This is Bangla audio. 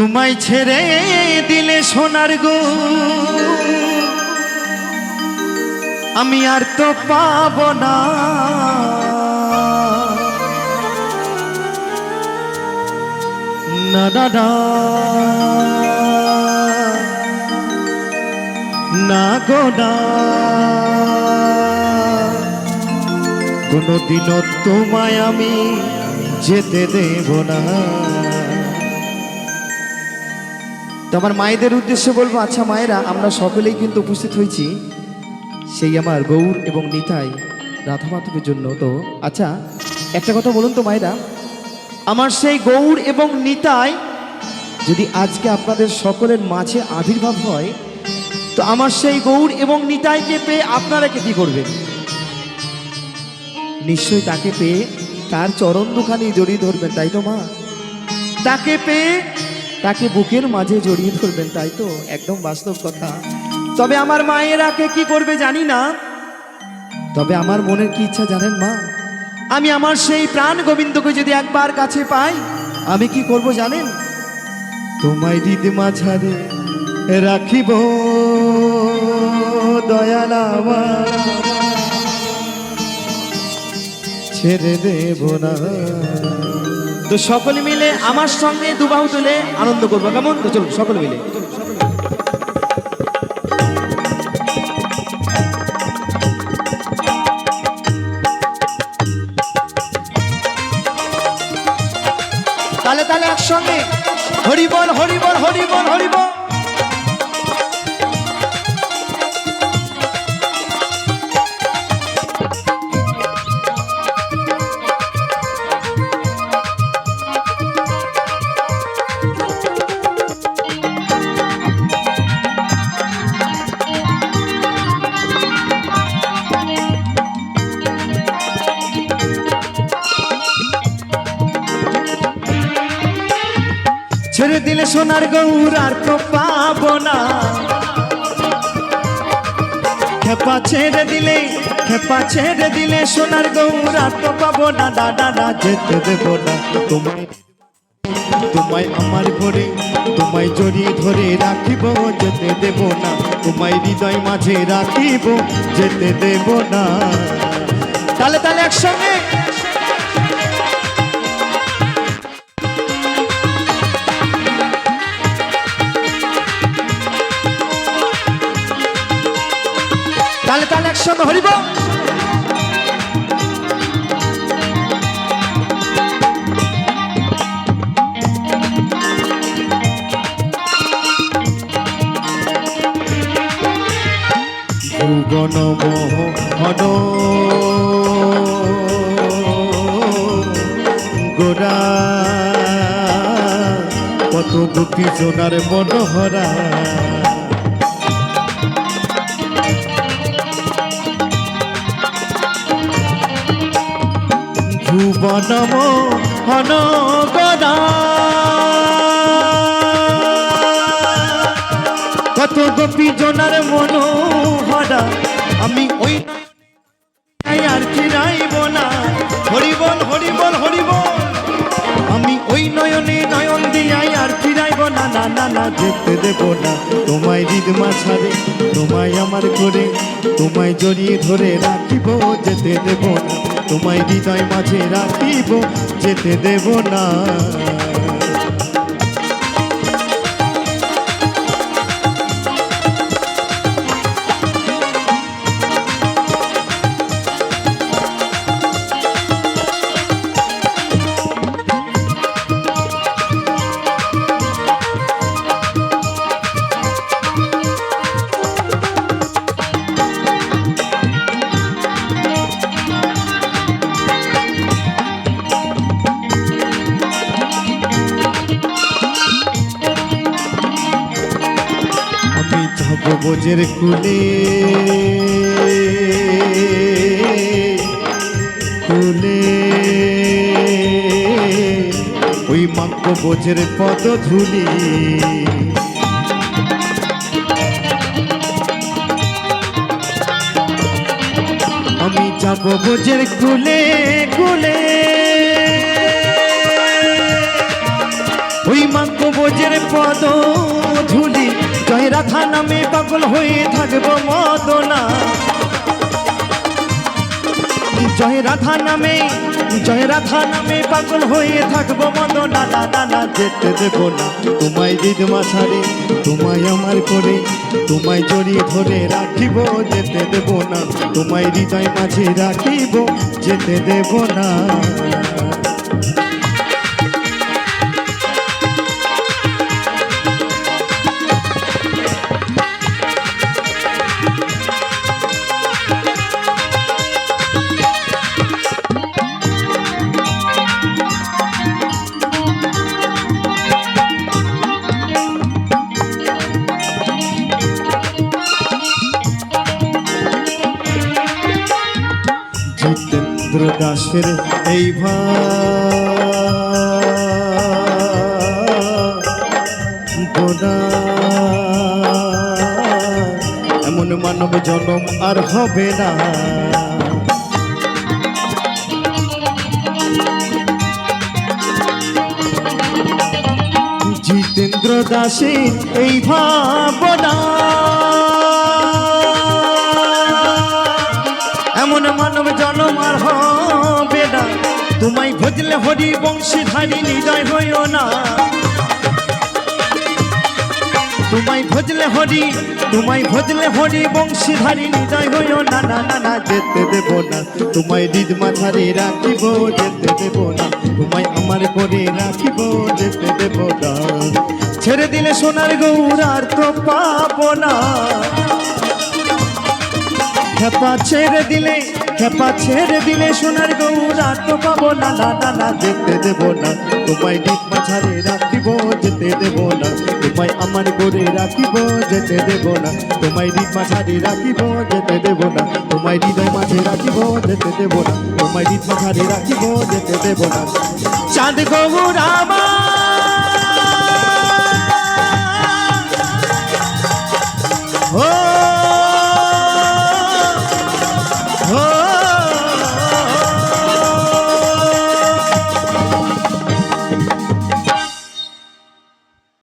তোমায় ছেড়ে দিলে সোনার গো। আমি আর তো পাব না না না। না গো, না। কোনোদিনও তোমায় আমি যেতে দেব না। তো আমার মায়েদের উদ্দেশ্যে বলব আচ্ছা মায়েরা, আমরা সকলেই কিন্তু উপস্থিত হয়েছি সেই আমার গৌর এবং নিতাই রাধা মাধবের জন্য। তো আচ্ছা একটা কথা বলুন তো মায়েরা, আমার সেই গৌর এবং নিতাই যদি আজকে আপনাদের সকলের মাঝে আবির্ভাব হয়, তো আমার সেই গৌর এবং নিতাইকে পেয়ে আপনারা কে কি করবেন? নিশ্চয়ই তাকে পেয়ে তার চরণ দুখানি জড়িয়ে ধরবেন, তাই তো মা? তাকে পেয়ে তাকে বুকের মাঝে জড়িয়ে ধরবেন, তাই তো? একদম বাস্তব কথা। তবে আমার মায়েরাকে কি করবে জানি না। তবে আমার মনের কি ইচ্ছা জানেন মা? আমি আমার সেই প্রাণ গোবিন্দকে যদি একবার কাছে পাই, আমি কি করব জানেন? তোমায় হৃদ মাঝারে রাখিব দয়াল আমার ছেড়ে দেব না। তো সকলে মিলে আমার সঙ্গে দুবাহু তুলে আনন্দ করব। কেমন? তো চলুন, সকলে মিলে। তাহলে তাহলে একসঙ্গে, হরিবল হরিবল হরিবল হরিবল। দিলে সোনার গৌর আর তো পাবো না। খেপা ছেড়ে দিলে, খেপা ছেড়ে দিলে সোনার গৌর আর তো পাবো না। দাদা না যেতে দেবো না। তোমায় তোমায় আমার ঘরে তোমায় জড়িয়ে ধরে রাখিব, যেতে দেব না। তোমায় হৃদয় মাঝে রাখিব, যেতে দেব না। একসঙ্গে হরিব ভুবন মোহন গোরা কত গোপী জোনার মনোহরা। ভুবনম হনগরা কত গোপী জনার মনোহরা, আমি ওই আর ফিরাইব না। হরিবল হরিবল হরিবল, আমি ওই নয়নে নয়ন দিয়াই আর ফিরাইব না। না না না, যেতে দেব না। তোমায় হৃদ মাছারে তোমায় আমার করে তোমায় জড়িয়ে ধরে রাখিব, যেতে দেব না। তোমায় হৃদয় মাঝে রাখিব যেতে দেব না। বোঝের কুলে। কুলে। ওই মাক্য বোঝের পদ ধুলি। আমি যাব বোঝের কুলে কুলে। ওই মাক্য বোঝের পদ রাধা নামে পাগল হয়ে থাকব মদনা। জয় রাধা নামে, জয় রাধা নামে পাগল হয়ে থাকব মদনা। না না যেতে দেব না। তোমায় দিদ মাছারে তোমায় আমার করে, তোমায় জড়িয়ে ধরে রাখিব, যেতে দেব না। তোমায় হৃদয় মাঝে রাখিব, যেতে দেব না। জিতেন্দ্র দাসের এই ভাবনা এমন মানব জনম আর হবে না। জিতেন্দ্র দাসের এই ভাবনা ভজলে হরি বংশী বংশীধারী হৃদয় হইও না। তোমায় ভজলে হরি, তোমায় ভজলে হরি বংশী বংশীধারী হৃদয় হইও না। না না না, যেতে দেব না। তোমায় হৃদ মাথারে রাখিব, যেতে দেব না। তোমায় আমার করে রাখিব, যেতে দেব না। ছেড়ে দিলে সোনার গৌর আর তো পাবো না। খেপা ছেড়ে দিলে, খেপা ছেড়ে দিলে সোনার গৌরা তো পাবো না না না না, যেতে দেব না। তোমায় ডিপ মাঝারে রাখিব, যেতে দেব না। তোমায় আমার করে রাখিব, যেতে দেব না। তোমায় ডিপ মাঝারে রাখিব, যেতে দেব না। তোমায় হৃদয় মাঝে রাখিব, যেতে দেব না। তোমায় ডিপ মাঝারে রাখিব, যেতে দেব না। চাঁদ গৌরা